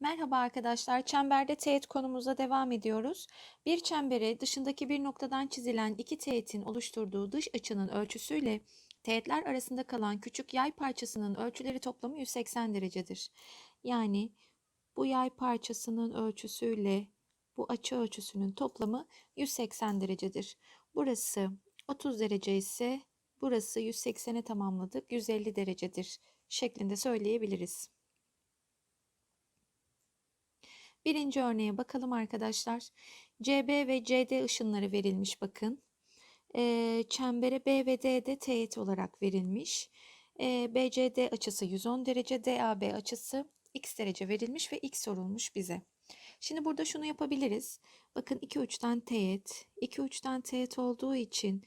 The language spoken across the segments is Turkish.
Merhaba arkadaşlar. Çemberde teğet konumuza devam ediyoruz. Bir çembere dışındaki bir noktadan çizilen iki teğetin oluşturduğu dış açının ölçüsüyle teğetler arasında kalan küçük yay parçasının ölçüleri toplamı 180 derecedir. Yani bu yay parçasının ölçüsüyle bu açı ölçüsünün toplamı 180 derecedir. Burası 30 derece ise burası 180'e tamamladık 150 derecedir şeklinde söyleyebiliriz. Birinci örneğe bakalım arkadaşlar. CB ve CD ışınları verilmiş bakın. Ee, çembere B ve D'de teğet olarak verilmiş. Ee, BCD açısı 110 derece, DAB açısı x derece verilmiş ve x sorulmuş bize. Şimdi burada şunu yapabiliriz. Bakın iki uçtan teğet, iki uçtan teğet olduğu için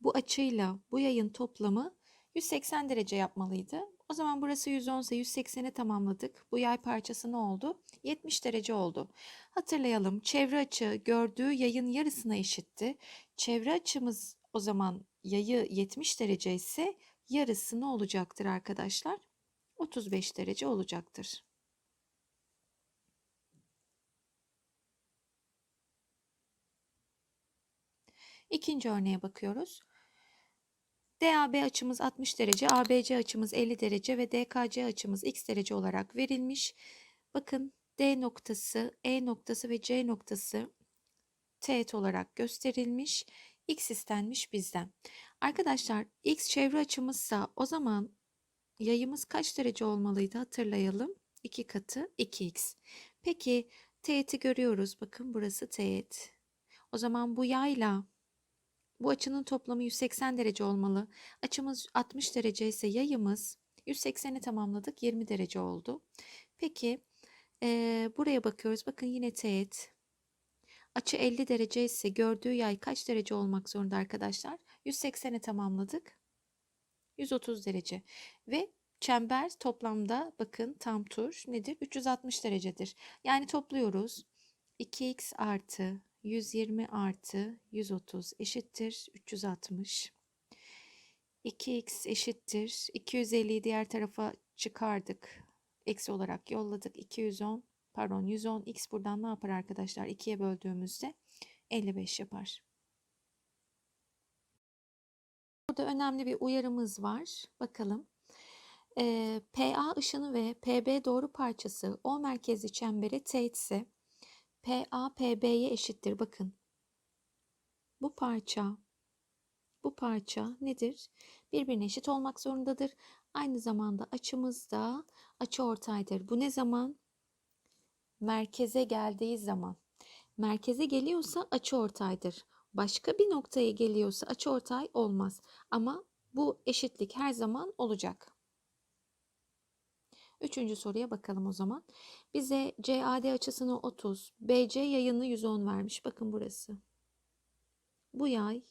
bu açıyla bu yayın toplamı 180 derece yapmalıydı. O zaman burası 110 ise 180'e tamamladık. Bu yay parçası ne oldu? 70 derece oldu. Hatırlayalım çevre açı gördüğü yayın yarısına eşitti. Çevre açımız o zaman yayı 70 derece ise yarısı ne olacaktır arkadaşlar? 35 derece olacaktır. İkinci örneğe bakıyoruz. DAB açımız 60 derece, ABC açımız 50 derece ve DKC açımız x derece olarak verilmiş. Bakın D noktası, E noktası ve C noktası teğet olarak gösterilmiş. X istenmiş bizden. Arkadaşlar x çevre açımızsa o zaman yayımız kaç derece olmalıydı hatırlayalım. 2 katı 2x. Peki teğeti görüyoruz. Bakın burası teğet. O zaman bu yayla bu açının toplamı 180 derece olmalı. Açımız 60 derece ise yayımız 180'i tamamladık 20 derece oldu. Peki e, buraya bakıyoruz. Bakın yine teğet. Açı 50 derece ise gördüğü yay kaç derece olmak zorunda arkadaşlar? 180'i tamamladık. 130 derece. Ve çember toplamda bakın tam tur nedir? 360 derecedir. Yani topluyoruz. 2x artı 120 artı 130 eşittir 360. 2x eşittir 250'yi diğer tarafa çıkardık. Eksi olarak yolladık. 210 pardon 110 x buradan ne yapar arkadaşlar? 2'ye böldüğümüzde 55 yapar. Burada önemli bir uyarımız var. Bakalım. Ee, PA ışını ve PB doğru parçası O merkezli çembere teğetse PA PB'ye eşittir. Bakın. Bu parça bu parça nedir? Birbirine eşit olmak zorundadır. Aynı zamanda açımız da açı ortaydır. Bu ne zaman? Merkeze geldiği zaman. Merkeze geliyorsa açı ortaydır. Başka bir noktaya geliyorsa açı ortay olmaz. Ama bu eşitlik her zaman olacak. Üçüncü soruya bakalım o zaman. Bize CAD açısını 30, BC yayını 110 vermiş. Bakın burası. Bu yay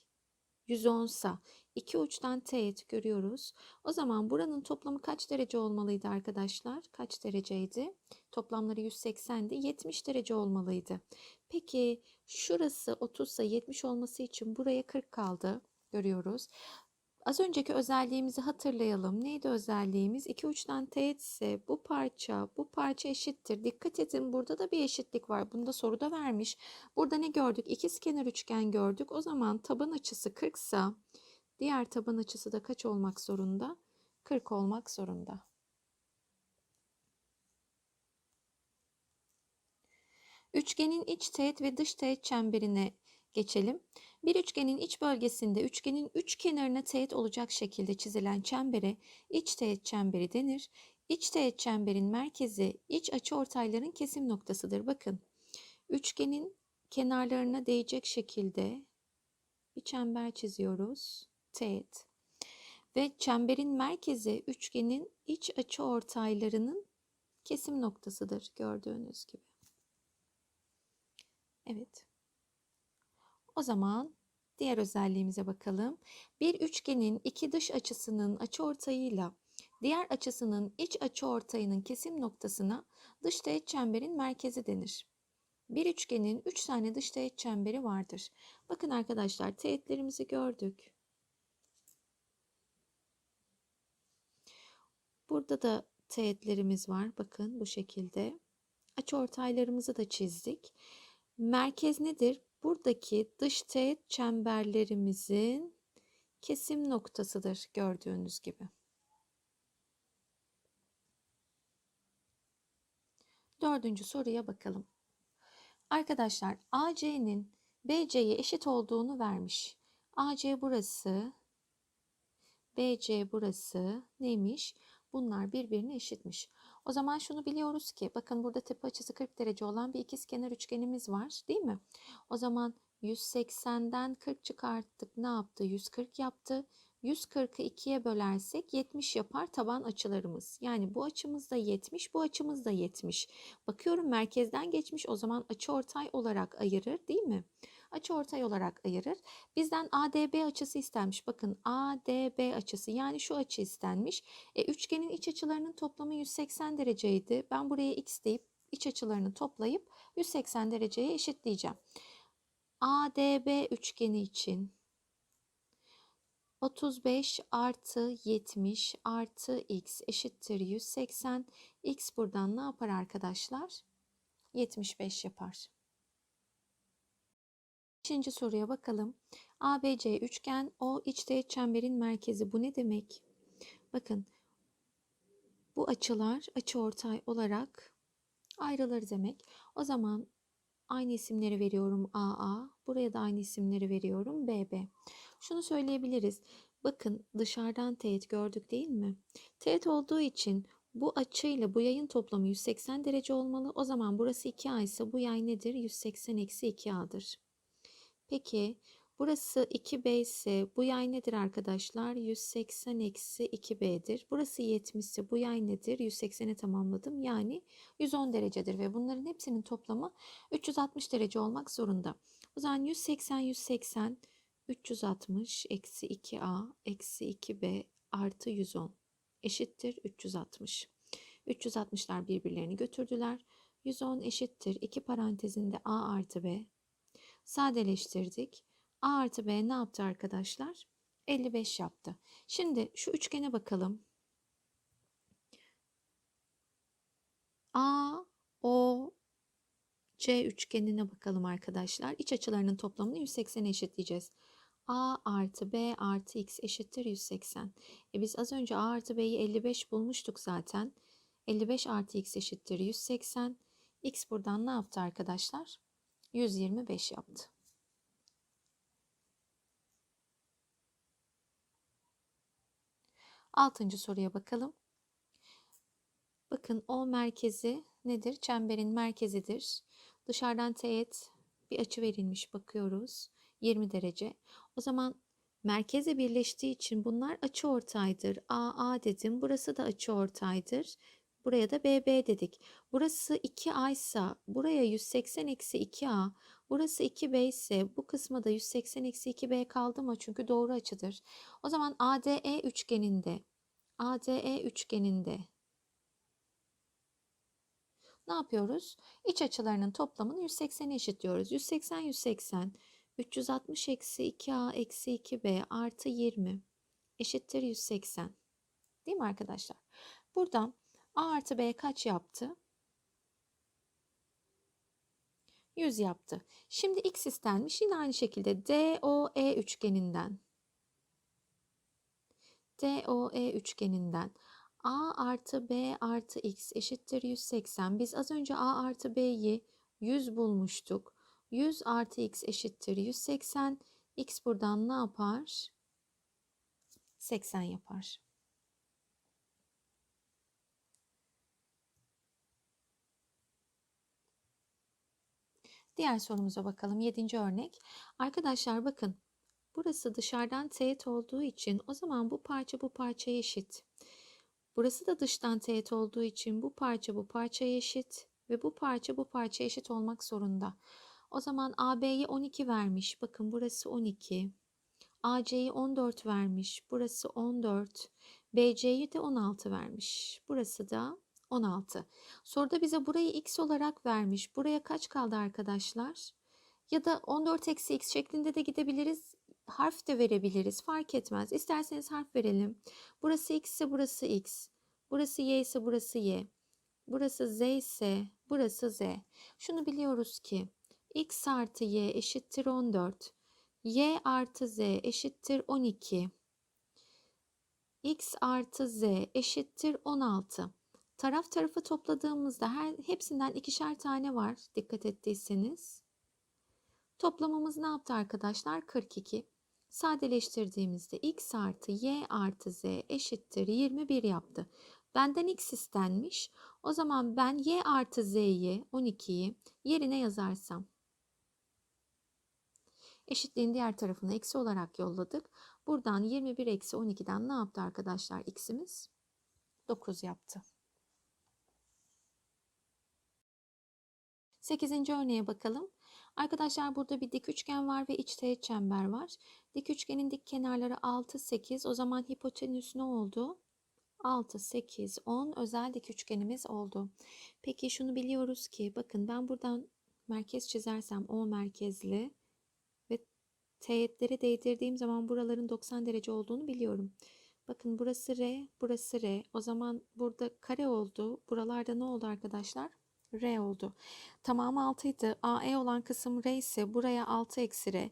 110 sa iki uçtan teğet görüyoruz. O zaman buranın toplamı kaç derece olmalıydı arkadaşlar? Kaç dereceydi? Toplamları 180'di. 70 derece olmalıydı. Peki şurası 30 sa 70 olması için buraya 40 kaldı. Görüyoruz. Az önceki özelliğimizi hatırlayalım. Neydi özelliğimiz? İki uçtan teğet ise bu parça, bu parça eşittir. Dikkat edin burada da bir eşitlik var. Bunu da soruda vermiş. Burada ne gördük? İkizkenar üçgen gördük. O zaman taban açısı 40 ise diğer taban açısı da kaç olmak zorunda? 40 olmak zorunda. Üçgenin iç teğet ve dış teğet çemberine geçelim. Bir üçgenin iç bölgesinde üçgenin üç kenarına teğet olacak şekilde çizilen çembere iç teğet çemberi denir. İç teğet çemberin merkezi iç açı ortayların kesim noktasıdır. Bakın üçgenin kenarlarına değecek şekilde bir çember çiziyoruz. Teğet. Ve çemberin merkezi üçgenin iç açı ortaylarının kesim noktasıdır gördüğünüz gibi. Evet. O zaman diğer özelliğimize bakalım. Bir üçgenin iki dış açısının açıortayıyla diğer açısının iç açıortayının kesim noktasına dış teğet çemberin merkezi denir. Bir üçgenin üç tane dış teğet çemberi vardır. Bakın arkadaşlar teğetlerimizi gördük. Burada da teğetlerimiz var. Bakın bu şekilde. Açıortaylarımızı da çizdik. Merkez nedir? Buradaki dış teğet çemberlerimizin kesim noktasıdır gördüğünüz gibi. Dördüncü soruya bakalım. Arkadaşlar AC'nin BC'ye eşit olduğunu vermiş. AC burası, BC burası neymiş? Bunlar birbirine eşitmiş. O zaman şunu biliyoruz ki bakın burada tepe açısı 40 derece olan bir ikizkenar üçgenimiz var değil mi? O zaman 180'den 40 çıkarttık ne yaptı? 140 yaptı. 140'ı 2'ye bölersek 70 yapar taban açılarımız. Yani bu açımız da 70, bu açımız da 70. Bakıyorum merkezden geçmiş o zaman açı ortay olarak ayırır değil mi? Açı ortay olarak ayırır. Bizden ADB açısı istenmiş. Bakın ADB açısı yani şu açı istenmiş. E, üçgenin iç açılarının toplamı 180 dereceydi. Ben buraya x deyip iç açılarını toplayıp 180 dereceye eşitleyeceğim. ADB üçgeni için 35 artı 70 artı x eşittir 180. x buradan ne yapar arkadaşlar? 75 yapar. Beşinci soruya bakalım. ABC üçgen o içteğet çemberin merkezi. Bu ne demek? Bakın bu açılar açıortay olarak ayrılır demek. O zaman aynı isimleri veriyorum AA. Buraya da aynı isimleri veriyorum BB. Şunu söyleyebiliriz. Bakın dışarıdan teğet gördük değil mi? Teğet olduğu için bu açıyla bu yayın toplamı 180 derece olmalı. O zaman burası 2A ise bu yay nedir? 180 eksi 2A'dır. Peki burası 2B ise bu yay nedir arkadaşlar? 180 eksi 2B'dir. Burası 70 ise bu yay nedir? 180'e tamamladım. Yani 110 derecedir ve bunların hepsinin toplamı 360 derece olmak zorunda. O zaman 180 180 360 eksi 2a eksi 2b artı 110 eşittir 360. 360'lar birbirlerini götürdüler. 110 eşittir 2 parantezinde a artı b. Sadeleştirdik. a artı b ne yaptı arkadaşlar? 55 yaptı. Şimdi şu üçgene bakalım. A, O, C üçgenine bakalım arkadaşlar. İç açılarının toplamını 180'e eşitleyeceğiz. A artı B artı X eşittir 180. E biz az önce A artı B'yi 55 bulmuştuk zaten. 55 artı X eşittir 180. X buradan ne yaptı arkadaşlar? 125 yaptı. Altıncı soruya bakalım. Bakın O merkezi nedir? Çemberin merkezidir. Dışarıdan teğet bir açı verilmiş bakıyoruz. 20 derece. O zaman merkeze birleştiği için bunlar açı ortaydır. AA dedim. Burası da açı ortaydır. Buraya da BB dedik. Burası 2A ise buraya 180 eksi 2A. Burası 2B ise bu kısma da 180 eksi 2B kaldı mı? Çünkü doğru açıdır. O zaman ADE üçgeninde ADE üçgeninde ne yapıyoruz? İç açılarının toplamını 180'e eşitliyoruz. 180 180 360 eksi 2a eksi 2b artı 20 eşittir 180. Değil mi arkadaşlar? Buradan a artı b kaç yaptı? 100 yaptı. Şimdi x istenmiş. Yine aynı şekilde DOE üçgeninden DOE üçgeninden a artı b artı x eşittir 180. Biz az önce a artı b'yi 100 bulmuştuk. 100 artı x eşittir 180. x buradan ne yapar? 80 yapar. Diğer sorumuza bakalım. Yedinci örnek. Arkadaşlar bakın. Burası dışarıdan teğet olduğu için o zaman bu parça bu parçaya eşit. Burası da dıştan teğet olduğu için bu parça bu parçaya eşit ve bu parça bu parçaya eşit olmak zorunda. O zaman AB'ye 12 vermiş. Bakın burası 12. AC'yi 14 vermiş. Burası 14. BC'yi de 16 vermiş. Burası da 16. Soruda bize burayı x olarak vermiş. Buraya kaç kaldı arkadaşlar? Ya da 14 eksi x şeklinde de gidebiliriz. Harf de verebiliriz. Fark etmez. İsterseniz harf verelim. Burası x ise burası x. Burası y ise burası y. Burası z ise Burası z. Şunu biliyoruz ki x artı y eşittir 14. y artı z eşittir 12. x artı z eşittir 16. Taraf tarafı topladığımızda her hepsinden ikişer tane var dikkat ettiyseniz. Toplamımız ne yaptı arkadaşlar? 42. Sadeleştirdiğimizde x artı y artı z eşittir 21 yaptı. Benden x istenmiş. O zaman ben y artı z'yi 12'yi yerine yazarsam. Eşitliğin diğer tarafını eksi olarak yolladık. Buradan 21 eksi 12'den ne yaptı arkadaşlar x'imiz? 9 yaptı. 8. örneğe bakalım. Arkadaşlar burada bir dik üçgen var ve iç teğet çember var. Dik üçgenin dik kenarları 6, 8. O zaman hipotenüs ne oldu? 6, 8, 10 özel dik üçgenimiz oldu. Peki şunu biliyoruz ki bakın ben buradan merkez çizersem O merkezli ve teğetleri değdirdiğim zaman buraların 90 derece olduğunu biliyorum. Bakın burası R, burası R. O zaman burada kare oldu. Buralarda ne oldu arkadaşlar? R oldu. Tamamı 6 idi. AE olan kısım R ise buraya 6 eksi R.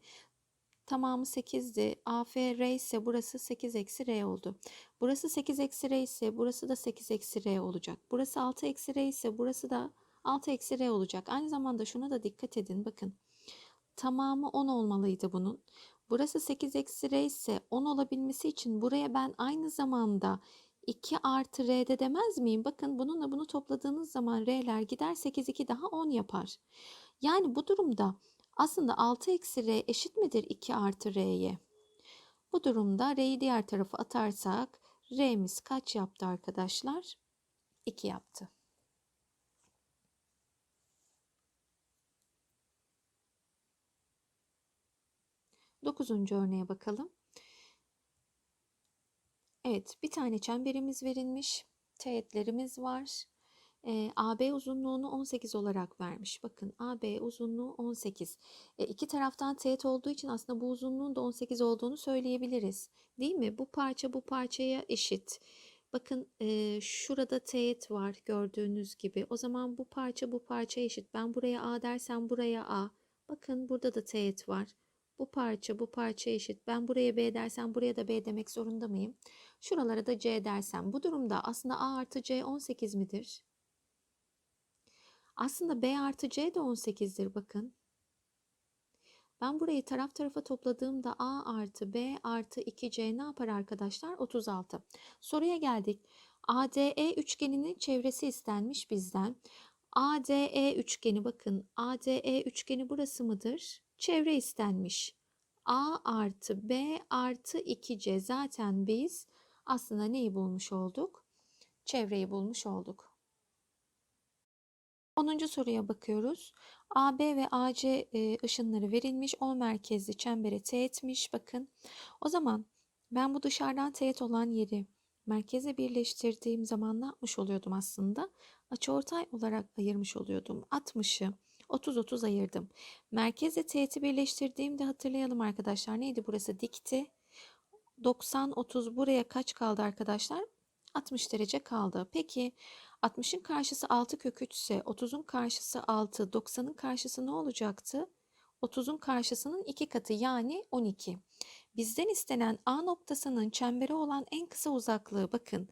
Tamamı 8'di. AF R ise burası 8 eksi R oldu. Burası 8 eksi R ise burası da 8 eksi R olacak. Burası 6 eksi R ise burası da 6 eksi R olacak. Aynı zamanda şuna da dikkat edin. Bakın tamamı 10 olmalıydı bunun. Burası 8 eksi R ise 10 olabilmesi için buraya ben aynı zamanda 2 artı R'de demez miyim? Bakın bununla bunu topladığınız zaman R'ler gider 8 2 daha 10 yapar. Yani bu durumda aslında 6 eksi R eşit midir 2 artı R'ye? Bu durumda R'yi diğer tarafa atarsak R'miz kaç yaptı arkadaşlar? 2 yaptı. Dokuzuncu örneğe bakalım. Evet, bir tane çemberimiz verilmiş. Teğetlerimiz var. E, AB uzunluğunu 18 olarak vermiş. Bakın AB uzunluğu 18. E, iki taraftan teğet olduğu için aslında bu uzunluğun da 18 olduğunu söyleyebiliriz. Değil mi? Bu parça bu parçaya eşit. Bakın e, şurada teğet var gördüğünüz gibi. O zaman bu parça bu parça eşit. Ben buraya A dersem buraya A. Bakın burada da teğet var. Bu parça bu parça eşit. Ben buraya B dersem buraya da B demek zorunda mıyım? Şuralara da C dersem. Bu durumda aslında A artı C 18 midir? Aslında B artı C de 18'dir bakın. Ben burayı taraf tarafa topladığımda A artı B artı 2C ne yapar arkadaşlar? 36. Soruya geldik. ADE üçgeninin çevresi istenmiş bizden. ADE üçgeni bakın. ADE üçgeni burası mıdır? Çevre istenmiş. A artı B artı 2C zaten biz aslında neyi bulmuş olduk? Çevreyi bulmuş olduk. 10. soruya bakıyoruz. AB ve AC e, ışınları verilmiş. O merkezli çembere teğetmiş. Bakın. O zaman ben bu dışarıdan teğet olan yeri merkeze birleştirdiğim zaman ne yapmış oluyordum aslında? Açıortay olarak ayırmış oluyordum. 60'ı 30-30 ayırdım. Merkezle teğeti birleştirdiğimde hatırlayalım arkadaşlar. Neydi burası? Dikti. 90-30 buraya kaç kaldı arkadaşlar? 60 derece kaldı. Peki 60'ın karşısı 6 kök 3 ise 30'un karşısı 6, 90'ın karşısı ne olacaktı? 30'un karşısının 2 katı yani 12. Bizden istenen A noktasının çembere olan en kısa uzaklığı bakın.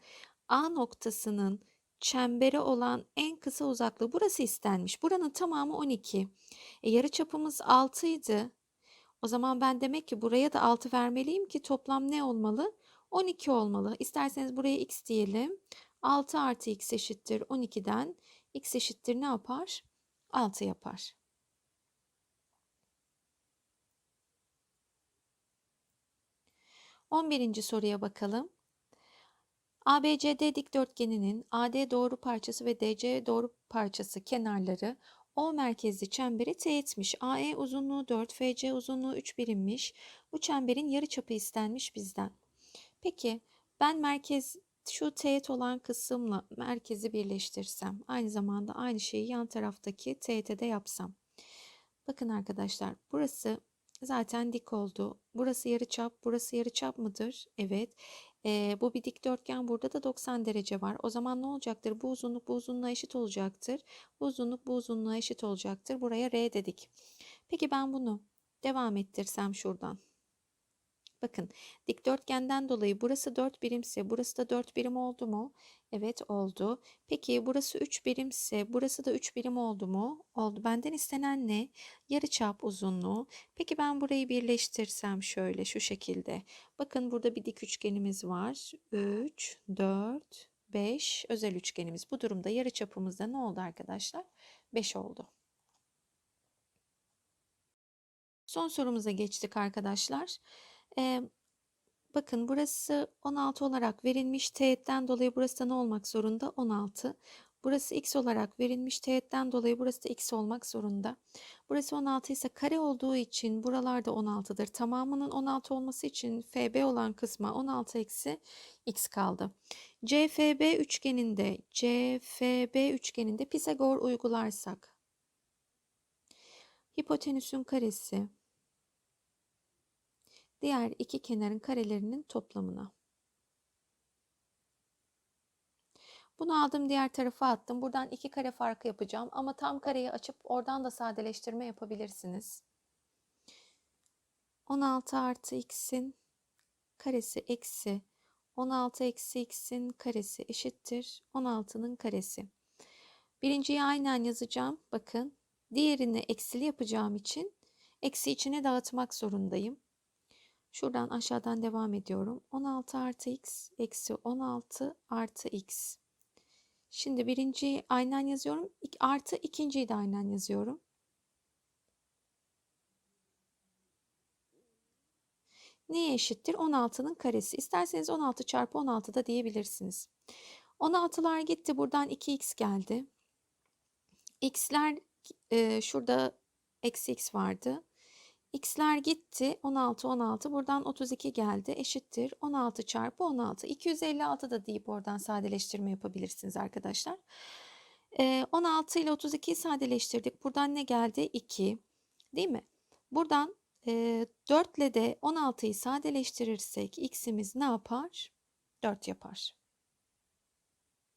A noktasının çembere olan en kısa uzaklığı burası istenmiş. Buranın tamamı 12. E, yarı çapımız 6 idi. O zaman ben demek ki buraya da 6 vermeliyim ki toplam ne olmalı? 12 olmalı. İsterseniz buraya x diyelim. 6 artı x eşittir 12'den x eşittir ne yapar? 6 yapar. On birinci soruya bakalım. ABCD dikdörtgeninin AD doğru parçası ve DC doğru parçası kenarları O merkezli çemberi teğetmiş. AE uzunluğu 4, FC uzunluğu 3 birimmiş. Bu çemberin yarıçapı istenmiş bizden. Peki ben merkez şu teğet olan kısımla merkezi birleştirsem, aynı zamanda aynı şeyi yan taraftaki teğete de yapsam. Bakın arkadaşlar burası zaten dik oldu. Burası yarıçap, burası yarıçap mıdır? Evet. Ee, bu bir dikdörtgen. Burada da 90 derece var. O zaman ne olacaktır? Bu uzunluk bu uzunluğa eşit olacaktır. Bu uzunluk bu uzunluğa eşit olacaktır. Buraya R dedik. Peki ben bunu devam ettirsem şuradan. Bakın dikdörtgenden dolayı burası 4 birimse burası da 4 birim oldu mu? Evet oldu. Peki burası 3 birimse burası da 3 birim oldu mu? Oldu. Benden istenen ne? Yarıçap uzunluğu. Peki ben burayı birleştirsem şöyle şu şekilde. Bakın burada bir dik üçgenimiz var. 3, 4, 5 özel üçgenimiz. Bu durumda yarıçapımızda ne oldu arkadaşlar? 5 oldu. Son sorumuza geçtik arkadaşlar. Ee, bakın burası 16 olarak verilmiş. Teğetten dolayı burası da ne olmak zorunda? 16. Burası x olarak verilmiş. Teğetten dolayı burası da x olmak zorunda. Burası 16 ise kare olduğu için buralarda 16'dır. Tamamının 16 olması için FB olan kısma 16 eksi x kaldı. CFB üçgeninde CFB üçgeninde Pisagor uygularsak hipotenüsün karesi diğer iki kenarın karelerinin toplamına. Bunu aldım diğer tarafa attım. Buradan iki kare farkı yapacağım ama tam kareyi açıp oradan da sadeleştirme yapabilirsiniz. 16 artı x'in karesi eksi 16 eksi x'in karesi eşittir 16'nın karesi. Birinciyi aynen yazacağım. Bakın diğerini eksili yapacağım için eksi içine dağıtmak zorundayım. Şuradan aşağıdan devam ediyorum. 16 artı x eksi 16 artı x. Şimdi birinciyi aynen yazıyorum. Artı ikinciyi de aynen yazıyorum. Neye eşittir? 16'nın karesi. İsterseniz 16 çarpı 16 da diyebilirsiniz. 16'lar gitti. Buradan 2x geldi. x'ler e, şurada eksi x vardı. X'ler gitti. 16, 16. Buradan 32 geldi. Eşittir. 16 çarpı 16. 256 da deyip oradan sadeleştirme yapabilirsiniz arkadaşlar. Ee, 16 ile 32'yi sadeleştirdik. Buradan ne geldi? 2. Değil mi? Buradan e, 4 ile de 16'yı sadeleştirirsek x'imiz ne yapar? 4 yapar.